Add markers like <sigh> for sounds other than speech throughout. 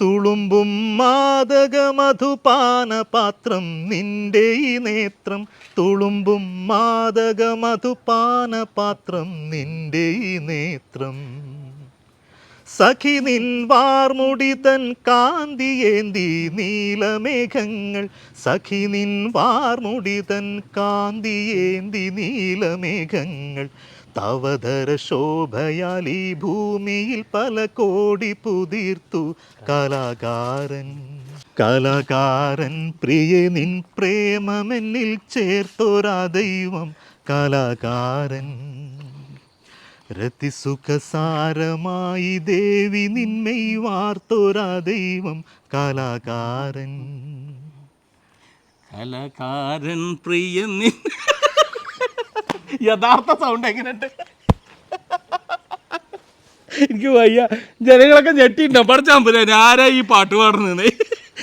തുളുമ്പും മാതകമധുപാന മധുപാനപാത്രം നിന്റെ ഈ നേത്രം. തുളുമ്പും മാതകമധുപാന മധുപാനപാത്രം നിന്റെ ഈ നേത്രം. സഖി നിൻ വാർമുടി തൻ കാന്തിയേന്തി നീലമേഘങ്ങൾ. സഖി നിൻ വാർമുടി തൻ കാന്തിയേന്തി നീലമേഘങ്ങൾ. തവതര ശോഭയാൽ ഈ ഭൂമിയിൽ പല കോടി പുതിർത്തു. കലാകാരൻ കലാകാരൻ പ്രിയ നിൻ പ്രേമമെന്നിൽ ചേർത്തോരാ ദൈവം കലാകാരൻ രതിസുഖസാരമായി ദേവി നിന്മൈ വാർത്തോരാ ദൈവം കലാകാരൻ. കലാകാരൻ പ്രിയ യഥാർത്ഥ സൗണ്ട് എങ്ങനെയുണ്ട്? എനിക്ക് വയ്യ. ജനങ്ങളൊക്കെ ഞെട്ടിയിട്ടുണ്ടോ? പഠിച്ചാൽ പോലെ ആരാ ഈ പാട്ട് പാടുന്നത്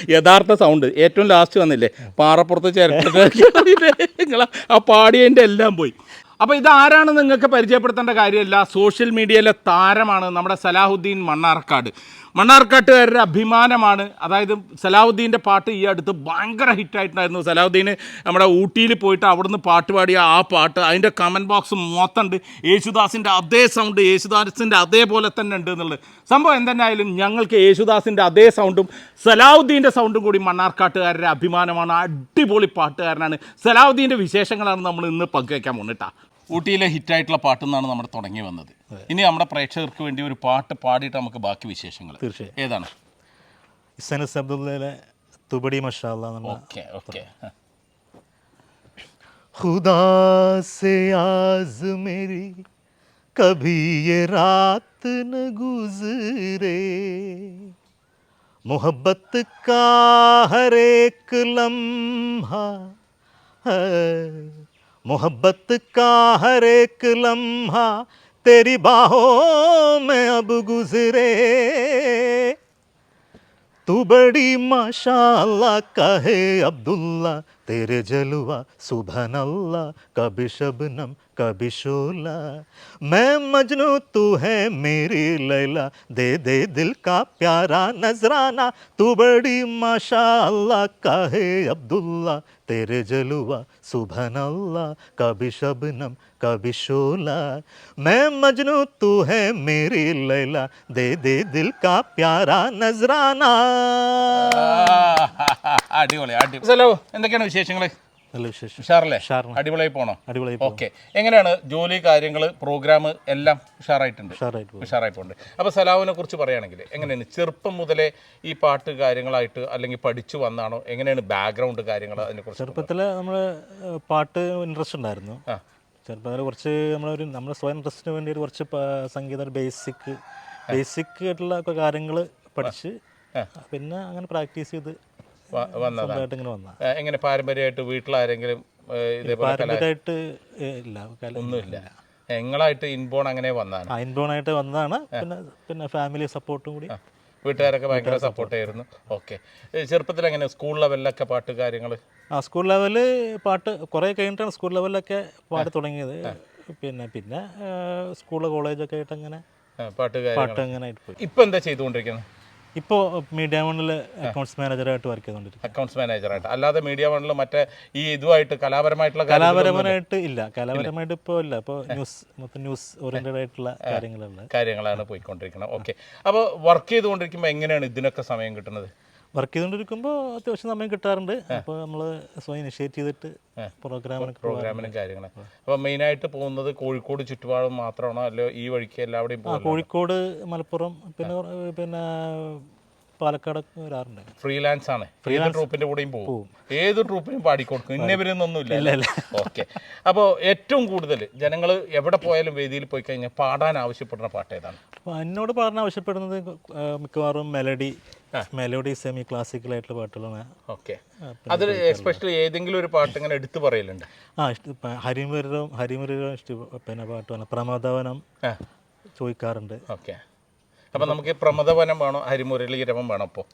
യഥാർത്ഥ സൗണ്ട് ഏറ്റവും ലാസ്റ്റ് വന്നില്ലേ? പാറപ്പുറത്ത് ചേർത്തിട്ട് <laughs> ആ പാടിയതിന്റെ എല്ലാം പോയി. അപ്പോൾ ഇതാരാണ് നിങ്ങൾക്ക് പരിചയപ്പെടുത്തേണ്ട കാര്യമല്ല? സോഷ്യൽ മീഡിയയിലെ താരമാണ് നമ്മുടെ സലാഹുദ്ദീൻ മണ്ണാർക്കാട്. മണ്ണാർക്കാട്ടുകാരുടെ അഭിമാനമാണ്. അതായത് സലാഹുദ്ദീന്റെ പാട്ട് ഈ അടുത്ത് ഭയങ്കര ഹിറ്റായിട്ടുണ്ടായിരുന്നു. സലാഹുദ്ദീൻ നമ്മുടെ ഊട്ടിയിൽ പോയിട്ട് അവിടുന്ന് പാട്ട് പാടിയ ആ പാട്ട് അതിന്റെ കമന്റ് ബോക്സ് മൊത്തമുണ്ട്. യേശുദാസിന്റെ അതേ സൗണ്ട് യേശുദാസിന്റെ അതേപോലെ തന്നെ ഉണ്ട് എന്നുള്ളത്. സംഭവം എന്തെന്നായാലും ഞങ്ങൾക്ക് യേശുദാസിന്റെ അതേ സൗണ്ടും സലാഹുദ്ദീന്റെ സൗണ്ടും കൂടി മണ്ണാർക്കാട്ടുകാരുടെ അഭിമാനമാണ്. അടിപൊളി പാട്ടുകാരനാണ് സലാഹുദ്ദീൻ്റെ വിശേഷങ്ങളാണ് നമ്മൾ ഇന്ന് പങ്കുവയ്ക്കാൻ പോകുന്നിട്ടാ ഊട്ടിയിലെ ഹിറ്റായിട്ടുള്ള പാട്ട് നിന്നാണ് നമ്മൾ തുടങ്ങി വന്നത് ഇനി നമ്മുടെ പ്രേക്ഷകർക്ക് വേണ്ടി ഒരു പാട്ട് പാടിയിട്ട് നമുക്ക് ബാക്കി വിശേഷങ്ങൾ തീർച്ചയായും ഏതാണ് ഇസനസ് അബ്ദുള്ളയിലെ തുബടി മഷാല്ല എന്നുള്ള ഓക്കെ ഓക്കെ खुदा से आज मेरी कभी ये रात न गुजरे मोहब्बत का हर एक लम्हा मोहब्बत का हर एक लम्हा तेरी बाहों में अब गुजरे। तू बड़ी माशाल्लाह, कहे अब्दुल्ला तेरे जलवा सुबह अल्लाह कभी शबनम, कभी शोला। मैं मजनू, तू है मेरी लैला, दे दे दिल का प्यारा नजराना, तू बड़ी माशाल्लाह, कहे अब्दुल्ला। तेरे जलवा सुबह अल्लाह कभी शबनम कभी शोला मैं मजनू तू है मेरी लैला दे दे दिल का प्यारा नजराना അടിപൊളി അടിപൊളി ഹലോ എന്തൊക്കെയാണ് വിശേഷങ്ങൾ നല്ല വിശേഷം. ഉഷാറല്ലേ? ഉഷാറാണ്. അടിപൊളിയായി പോണോ? അടിപൊളിയായി ഓക്കെ. എങ്ങനെയാണ് ജോലി കാര്യങ്ങൾ പ്രോഗ്രാം എല്ലാം ഉഷാറായിട്ടുണ്ട്? ഉഷാറായിട്ട് പോകും ഉഷാറായി പോകുന്നുണ്ട് അപ്പോൾ സലാവിനെ കുറിച്ച് പറയുകയാണെങ്കിൽ എങ്ങനെയാണ് ചെറുപ്പം മുതലേ ഈ പാട്ട് കാര്യങ്ങളായിട്ട് അല്ലെങ്കിൽ പഠിച്ചു വന്നാണോ? എങ്ങനെയാണ് ബാക്ക്ഗ്രൗണ്ട് കാര്യങ്ങൾ അതിനെക്കുറിച്ച് ചെറുപ്പത്തിൽ നമ്മൾ പാട്ട് ഇൻട്രസ്റ്റ് ഉണ്ടായിരുന്നു. ആ. ചെറുപ്പത്തിൽ കുറച്ച് നമ്മളൊരു നമ്മുടെ സ്വയം ഇൻട്രസ്റ്റിന് വേണ്ടി ഒരു കുറച്ച് പ- സംഗീത ബേസിക് ബേസിക് ആയിട്ടുള്ള കാര്യങ്ങൾ പഠിച്ച് പിന്നെ അങ്ങനെ പ്രാക്ടീസ് ചെയ്ത് വന്നതാണ് എങ്ങനെ പാരമ്പര്യമായിട്ട് വീട്ടിലാരെങ്കിലും ഇതേപോലെ കല പാരമ്പര്യമായിട്ട് ഇല്ല ഒന്നുമില്ല. നിങ്ങളായിട്ട് ഇൻബോൺ അങ്ങനെ വന്നതാണ്. ഇൻബോൺ ആയിട്ട് വന്നതാണ്. പിന്നെ പിന്നെ ഫാമിലി സപ്പോർട്ടും കൂടി. വീട്ടുകാരൊക്കെ ഭയങ്കര സപ്പോർട്ട് ആയിരുന്നു. ഓക്കെ. ചെറുപ്പത്തിൽ എങ്ങനെ സ്കൂൾ ലെവലിലൊക്കെ പാട്ട് കാര്യങ്ങൾ ആ സ്കൂൾ ലെവൽ പാട്ട് കുറേ കഴിഞ്ഞിട്ടാണ് സ്കൂൾ ലെവലിലൊക്കെ പാട്ട് തുടങ്ങിയത്. പിന്നെ പിന്നെ സ്കൂൾ കോളേജൊക്കെ ആയിട്ട് അങ്ങനെ പാട്ട് പാട്ട് അങ്ങനെ ഇപ്പൊ ഇപ്പം എന്താ ചെയ്തുകൊണ്ടിരിക്കുന്നത്? ഇപ്പോൾ മീഡിയ വണ്ണിൽ അക്കൗണ്ട്സ് മാനേജറായിട്ട് വർക്ക് ചെയ്തുകൊണ്ടിരിക്കും അക്കൗണ്ട്സ് മാനേജറായിട്ട് അല്ലാതെ മീഡിയ വണ്ണിൽ മറ്റേ ഈ ഇതുമായിട്ട് കലാപരമായിട്ടുള്ള കലാപരമായിട്ട് ഇല്ല. കലാപരമായിട്ട് ഇപ്പോൾ ഇല്ല. ഇപ്പോൾ ന്യൂസ് മൊത്തം ന്യൂസ് ഓറിയന്റഡ് ആയിട്ടുള്ള കാര്യങ്ങളാണ്. കാര്യങ്ങളാണ് പോയിക്കൊണ്ടിരിക്കുന്നത് ഓക്കെ അപ്പോൾ വർക്ക് ചെയ്തുകൊണ്ടിരിക്കുമ്പോൾ എങ്ങനെയാണ് ഇതിനൊക്കെ സമയം കിട്ടുന്നത്? വർക്ക് ചെയ്തുകൊണ്ടിരിക്കുമ്പോൾ അത്യാവശ്യം സമയം കിട്ടാറുണ്ട്. അപ്പോൾ നമ്മൾ സ്വയം ഇനിഷ്യേറ്റ് ചെയ്തിട്ട് പ്രോഗ്രാമിനൊക്കെ പ്രോഗ്രാമിനും കാര്യങ്ങളും. അപ്പോൾ മെയിനായിട്ട് പോകുന്നത് കോഴിക്കോട് ചുറ്റുപാടും മാത്രമാണോ? അല്ലെ ഈ വഴിക്ക് എല്ലാവിടെയും കോഴിക്കോട് മലപ്പുറം പിന്നെ പിന്നെ പാലക്കാട് വരാറുണ്ട്. ഫ്രീലാൻസ് ആണ്. ഫ്രീലാൻസ് ട്രൂപ്പിന്റെ കൂടെയും പോകും. ഏത് ട്രൂപ്പിനും പാടിക്കൊടുക്കും. ഇന്നവരൊന്നും ഇല്ല ഓക്കെ അപ്പോൾ ഏറ്റവും കൂടുതൽ ജനങ്ങൾ എവിടെ പോയാലും വേദിയിൽ പോയി കഴിഞ്ഞാൽ പാടാൻ ആവശ്യപ്പെടുന്ന പാട്ട് ഏതാണ്? അപ്പോൾ എന്നോട് പാടാൻ ആവശ്യപ്പെടുന്നത് മിക്കവാറും മെലഡി മെലോഡി സെമി ക്ലാസിക്കൽ ആയിട്ടുള്ള പാട്ടുകളാണ്. ഓക്കെ. അതിൽ എസ്പെഷ്യലി ഏതെങ്കിലും ഒരു പാട്ട് ഇങ്ങനെ എടുത്തു പറയലുണ്ട്? ആ ഹരിമുരവും ഹരിമുരവും ഇഷ്ട പിന്നെ പാട്ടുമാണ് പ്രമദവനം ചോദിക്കാറുണ്ട്. ഓക്കെ. അപ്പം നമുക്ക് പ്രമദവനം വേണോ ഹരിമുരളീരവം വേണോ അപ്പോൾ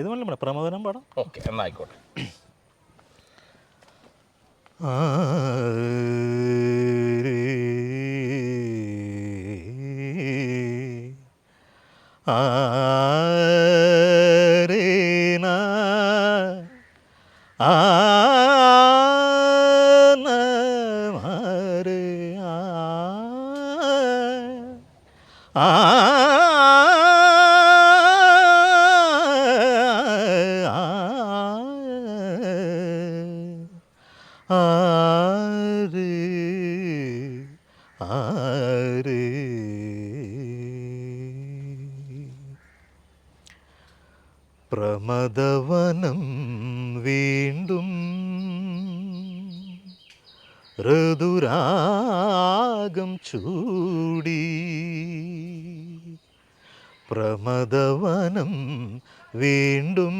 ഏത് വേണം വേണം പ്രമദവനം പാടാം ഓക്കെ എന്നായിക്കോട്ടെ. ആരേന? ആ പ്രമദവനം വീണ്ടും ഋതുരാഗം ചൂടി. പ്രമദവനം വീണ്ടും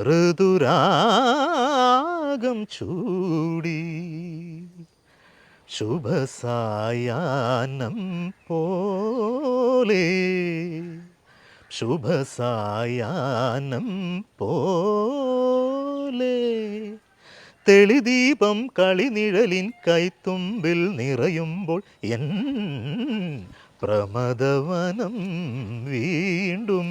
ഋതുരാഗം ചൂടി. ശുഭസായാനം പോലെ ശുഭസായാനം പോലെ. തെളിദീപം കളിനിഴലിൻ കൈത്തുമ്പിൽ നിറയുമ്പോൾ എൻ പ്രമദവനം വീണ്ടും.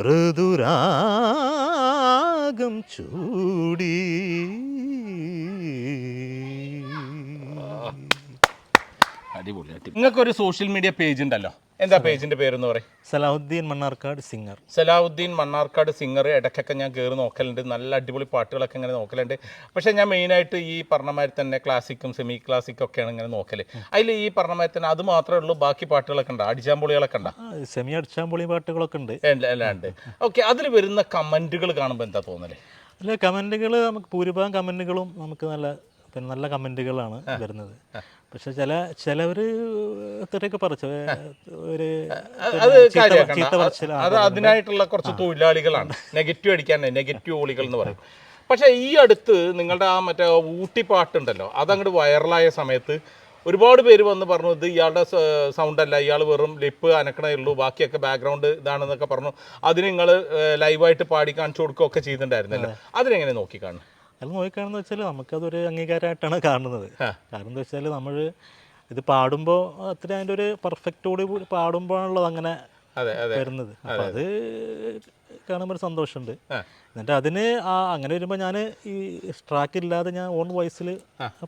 ഋതുരാഗം ചൂടി. അടിപൊളി നിങ്ങൾക്കൊരു സോഷ്യൽ മീഡിയ പേജ് ഉണ്ടല്ലോ. എന്താ പേജിന്റെ പേര് എന്ന് പറയും? സലാഹുദ്ദീൻ മണ്ണാർക്കാട് സിംഗർ. സലാഹുദ്ദീൻ മണ്ണാർക്കാട് സിംഗർ. ഇടയ്ക്കൊക്കെ ഞാൻ കയറി നോക്കലുണ്ട്. നല്ല അടിപൊളി പാട്ടുകളൊക്കെ ഇങ്ങനെ നോക്കലുണ്ട്. പക്ഷേ ഞാൻ മെയിനായിട്ട് ഈ പറഞ്ഞമാതിരി തന്നെ ക്ലാസിക്കും സെമി ക്ലാസിക്കും ഒക്കെയാണ് ഇങ്ങനെ നോക്കൽ. അതിൽ ഈ പറഞ്ഞമാതിരി തന്നെ അത് മാത്രമേ ഉള്ളൂ ബാക്കി പാട്ടുകളൊക്കെ ഉണ്ടോ? അടിച്ചാമ്പൊളികളൊക്കെ ഉണ്ടോ? സെമി അടിച്ചാമ്പൊളി പാട്ടുകളൊക്കെ ഉണ്ട്. അല്ലാണ്ട് ഓക്കെ അതിൽ വരുന്ന കമന്റുകൾ കാണുമ്പോൾ എന്താ തോന്നൽ? അല്ല കമന്റുകൾ നമുക്ക് ഭൂരിഭാഗം കമന്റുകളും നമുക്ക് നല്ല പിന്നെ നല്ല കമന്റുകളാണ് വരുന്നത്. പക്ഷെ ചില ചിലവര് ഇത്രയൊക്കെ പറിച്ചു ഒരു അത് അതിനായിട്ടുള്ള കുറച്ച് തൊഴിലാളികളാണ്. നെഗറ്റീവ് അടിക്കാൻ നെഗറ്റീവ് ഓളികൾ എന്ന് പറയും. പക്ഷെ ഈ അടുത്ത് നിങ്ങളുടെ ആ മറ്റേ ഊട്ടി പാട്ടുണ്ടല്ലോ അതങ്ങോട്ട് വൈറലായ സമയത്ത് ഒരുപാട് പേര് വന്ന് പറഞ്ഞു ഇത് ഇയാളുടെ സൗണ്ട് അല്ല ഇയാൾ വെറും ലിപ്പ് അനക്കണേ ഉള്ളൂ ബാക്കിയൊക്കെ ബാക്ക്ഗ്രൗണ്ട് ഇതാണെന്നൊക്കെ പറഞ്ഞു. അതിന് നിങ്ങൾ ലൈവായിട്ട് പാടി കാണിച്ചു കൊടുക്കുകയൊക്കെ ചെയ്തിട്ടുണ്ടായിരുന്നല്ലോ. അതിനെങ്ങനെ നോക്കി അത് നോക്കിക്കാണെന്ന് വെച്ചാൽ നമുക്കതൊരു അംഗീകാരമായിട്ടാണ് കാണുന്നത്. കാരണം എന്താ വെച്ചാൽ നമ്മൾ ഇത് പാടുമ്പോൾ അത്ര അതിന്റെ ഒരു പെർഫെക്റ്റോട് കൂടി പാടുമ്പോഴാണല്ലോ അങ്ങനെ വരുന്നത്. അപ്പം അത് കാണുമ്പോൾ ഒരു സന്തോഷമുണ്ട്. എന്നിട്ട് അതിന് ആ അങ്ങനെ വരുമ്പോൾ ഞാൻ ഈ ട്രാക്ക് ഇല്ലാതെ ഞാൻ ഓൺ വോയിസിൽ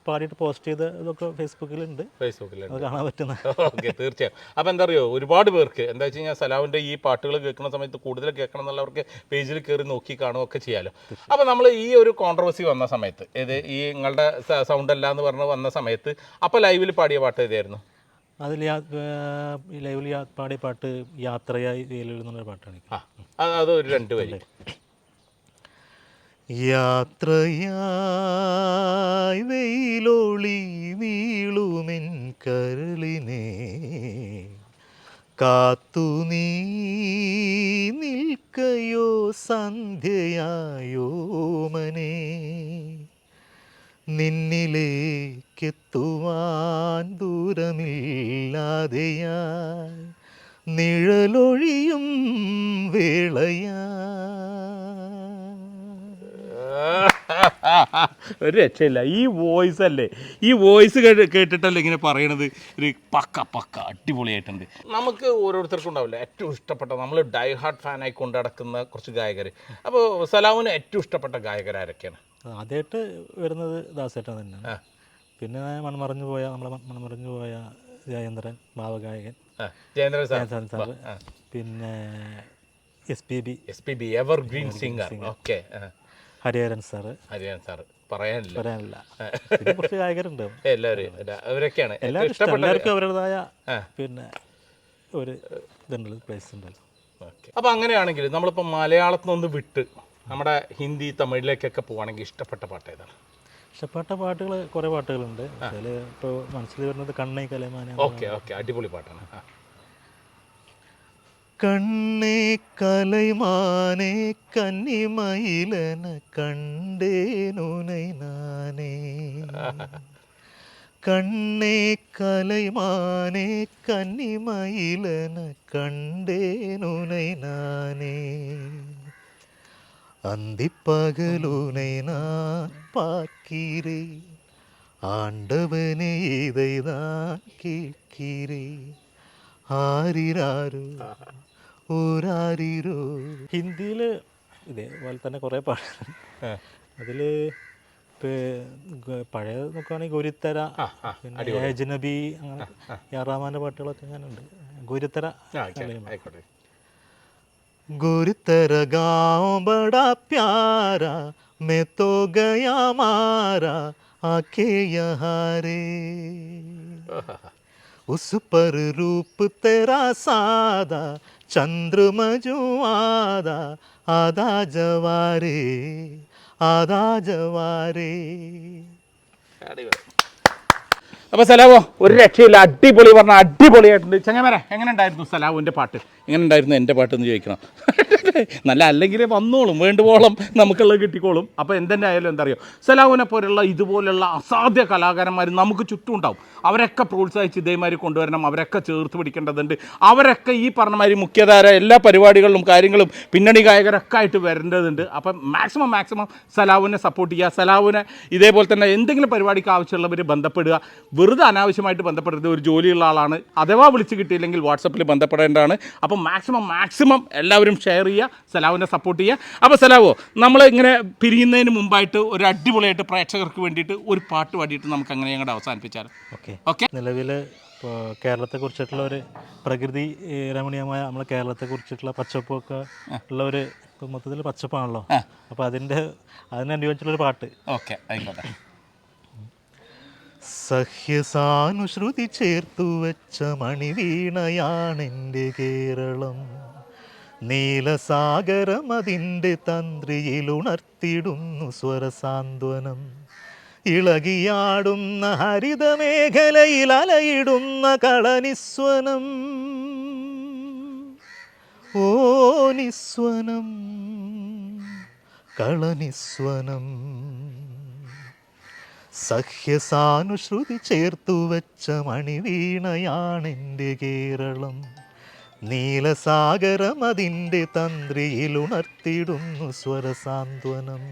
പാടിയിട്ട് പോസ്റ്റ് ചെയ്ത ഇതൊക്കെ ഫേസ്ബുക്കിലുണ്ട് ഫേസ്ബുക്കിൽ കാണാൻ പറ്റുന്ന. ഓക്കെ തീർച്ചയായും. അപ്പം എന്താ അറിയോ? ഒരുപാട് പേർക്ക് എന്താ വെച്ച് കഴിഞ്ഞാൽ സലാമിന്റെ ഈ പാട്ടുകൾ കേൾക്കുന്ന സമയത്ത് കൂടുതൽ കേൾക്കണം എന്നുള്ളവർക്ക് പേജിൽ കയറി നോക്കി കാണുകയൊക്കെ ചെയ്യാലോ. അപ്പം നമ്മൾ ഈ ഒരു കോൺട്രവേഴ്സി വന്ന സമയത്ത് ഇത് ഈ നിങ്ങളുടെ സൗണ്ട് അല്ല എന്ന് പറഞ്ഞ് വന്ന സമയത്ത് അപ്പോൾ ലൈവിൽ പാടിയ പാട്ട് ഏതായിരുന്നു? അതിൽ ലൈവിൽ പാടിയ പാട്ട് യാത്രയായി എന്നുള്ള പാട്ടാണ് അതൊരു അത് അത് ഒരു രണ്ട് വരി. യാത്രയായി വെയിലോളി വീളുമെൻ കരളിനെ. കാത്തു നീ നിൽക്കയോ സന്ധ്യയായോ മനെ നിന്നിലേക്കെത്തുവാൻ ദൂരമില്ലാതെയായി നിഴലൊഴിയും വേളയാ ഒരു രക്ഷയില്ല. ഈ വോയിസ് അല്ലേ? ഈ വോയിസ് കേട്ടിട്ടല്ലേ ഇങ്ങനെ പറയണത്? ഒരു പക്ക പക്ക അടിപൊളിയായിട്ടുണ്ട്. നമുക്ക് ഓരോരുത്തർക്കും ഉണ്ടാവില്ല? ഏറ്റവും ഇഷ്ടപ്പെട്ട നമ്മൾ ഡൈ ഹാർട്ട് ഫാനായി കൊണ്ട് നടക്കുന്ന കുറച്ച് ഗായകർ അപ്പോൾ സലാമിന് ഏറ്റവും ഇഷ്ടപ്പെട്ട ഗായകരാരൊക്കെയാണ് ആദ്യമായിട്ട് വരുന്നത് ദാസേട്ടൻ തന്നെയാണ്. പിന്നെ മൺമറഞ്ഞു പോയ നമ്മളെ മൺമറഞ്ഞു പോയ ജയേന്ദ്രൻ ഭാവഗായകൻ. ജയേന്ദ്രൻ സാർ. സാറ്. പിന്നെ S P B S P B evergreen singer okay Hariharan sir. Hariharan sir പറയാനില്ല. പറയാനില്ല. കുറച്ച് ഗായകരുണ്ട്. <laughs> എല്ലാവരും അവരൊക്കെയാണ് എല്ലാവർക്കും അവരുടേതായ പിന്നെ ഒരു ഇതുണ്ടല്ലോ പ്ലേസ് ഉണ്ടല്ലോ. ഓക്കെ. അപ്പോൾ അങ്ങനെയാണെങ്കിൽ നമ്മളിപ്പോൾ മലയാളത്തിൽ നിന്ന് വിട്ട് നമ്മുടെ ഹിന്ദി തമിഴിലേക്കൊക്കെ പോവുകയാണെങ്കിൽ ഇഷ്ടപ്പെട്ട പാട്ട് ഏതാണ്? ഇഷ്ടപ്പെട്ട പാട്ടുകൾ കുറേ പാട്ടുകളുണ്ട്. അതിൽ ഇപ്പോൾ മനസ്സിൽ വരുന്നത് കണ്ണൈ കലമാന ഓക്കെ ഓക്കെ. അടിപൊളി പാട്ടാണ്. കണ്ണേ കലൈമാനെ കന്നിമയിലന കണ്ടേനുനൈ നാനേ. കണ്ണേ കലൈമാനെ കന്നിമയിലന കണ്ടേനുനൈ നാനേ. அந்திப்பகலுனை நான் பார்க்கிறேன் ஆண்டவனே இதைதான் கேட்கிறேன் ആരിരാരോ ഓരാരിരോ ഹിന്ദിയിൽ ഇതേപോലെ തന്നെ കുറേ പാടുന്നുണ്ട് അതിൽ പഴയ നോക്കുകയാണെങ്കിൽ ഗുരുത്തര പിന്നെ ഏജനബി അങ്ങനെ യാറാമാൻ്റെ പാട്ടുകളൊക്കെ അങ്ങനെ ഉണ്ട് ഗുരുത്തര ആ, ഓക്കെ ആയിക്കോട്ടെ गुरुतर गाँव बड़ा प्यारा मैं तो गया मारा आके यहाँ रे उस पर रूप तेरा सादा चंद्रमा जो आदा आधा जवारे आधा जवारे അപ്പൊ സലാവോ ഒരു രക്ഷയില്ല. അടിപൊളി പറഞ്ഞ അടിപൊളിയായിട്ടുണ്ട്. ചങ്ങമേര എങ്ങനെ ഉണ്ടായിരുന്നു എന്റെ പാട്ട്? എങ്ങനെ ഉണ്ടായിരുന്നു എന്റെ പാട്ട് എന്ന് ചോദിക്കണം നല്ല അല്ലെങ്കിൽ വന്നോളും വേണ്ടുവോളം നമുക്കുള്ളത് കിട്ടിക്കോളും. അപ്പോൾ എന്തെന്നെ ആയാലും എന്താ അറിയോ സലാവിനെ പോലുള്ള ഇതുപോലുള്ള അസാധ്യ കലാകാരന്മാർ നമുക്ക് ചുറ്റും ഉണ്ടാവും അവരൊക്കെ പ്രോത്സാഹിച്ച് ഇതേമാതിരി കൊണ്ടുവരണം അവരൊക്കെ ചേർത്ത് പിടിക്കേണ്ടതുണ്ട്. അവരൊക്കെ ഈ പറഞ്ഞമാതിരി മുഖ്യധാര എല്ലാ പരിപാടികളിലും കാര്യങ്ങളും പിന്നണി ഗായകരൊക്കെ ആയിട്ട് വരേണ്ടതുണ്ട്. അപ്പം മാക്സിമം മാക്സിമം സലാവിനെ സപ്പോർട്ട് ചെയ്യുക. സലാവിനെ ഇതേപോലെ തന്നെ എന്തെങ്കിലും പരിപാടിക്ക് ആവശ്യമുള്ളവർ ബന്ധപ്പെടുക. വെറുതെ അനാവശ്യമായിട്ട് ബന്ധപ്പെടരുത്. ഒരു ജോലിയുള്ള ആളാണ്. അഥവാ വിളിച്ച് കിട്ടിയില്ലെങ്കിൽ വാട്സപ്പിൽ ബന്ധപ്പെടേണ്ടതാണ്. അപ്പം മാക്സിമം മാക്സിമം എല്ലാവരും ഷെയർ ചെയ്യുക സലാവിനെ സപ്പോർട്ട് ചെയ്യുക. അപ്പോൾ സലാവോ നമ്മൾ ഇങ്ങനെ പിരിയുന്നതിന് മുമ്പായിട്ട് ഒരു അടിപൊളിയായിട്ട് പ്രേക്ഷകർക്ക് വേണ്ടിയിട്ട് ഒരു പാട്ട് പാടിയിട്ട് നമുക്ക് അങ്ങനെ ഞങ്ങളുടെ അവസാനിപ്പിച്ചാൽ ഓക്കെ. ഓക്കെ? നിലവിൽ ഇപ്പോൾ കേരളത്തെക്കുറിച്ചിട്ടുള്ള ഒരു പ്രകൃതി രമണീയമായ നമ്മളെ കേരളത്തെക്കുറിച്ചിട്ടുള്ള പച്ചപ്പൊക്കെ ഉള്ള ഒരു മൊത്തത്തിൽ പച്ചപ്പാണല്ലോ. അപ്പോൾ അതിന്റെ അതിനനുയോജിച്ചുള്ളൊരു പാട്ട്. ഓക്കെ ആയിക്കോട്ടെ. സഹ്യസാനുശ്രുതി ചേർത്തു വെച്ച മണിവീണയാണെന്റെ കേരളം. നീലസാഗരം അതിന്റെ തന്ത്രിയിൽ ഉണർത്തിടുന്നു സ്വരസാന്ത്വനം. ഇളകിയാടുന്ന ഹരിതമേഖലയിൽ അലയിടുന്ന കളനിസ്വനം. ഓ നിസ്വനം കളനിസ്വനം. സഹ്യസാനുശ്രുതി ചേർത്തു വെച്ച മണിവീണയാണെന്റെ കേരളം. നീലസാഗരം അതിന്റെ തന്ത്രിയിൽ ഉണർത്തിടുന്നു സ്വരസാന്ത്വനം.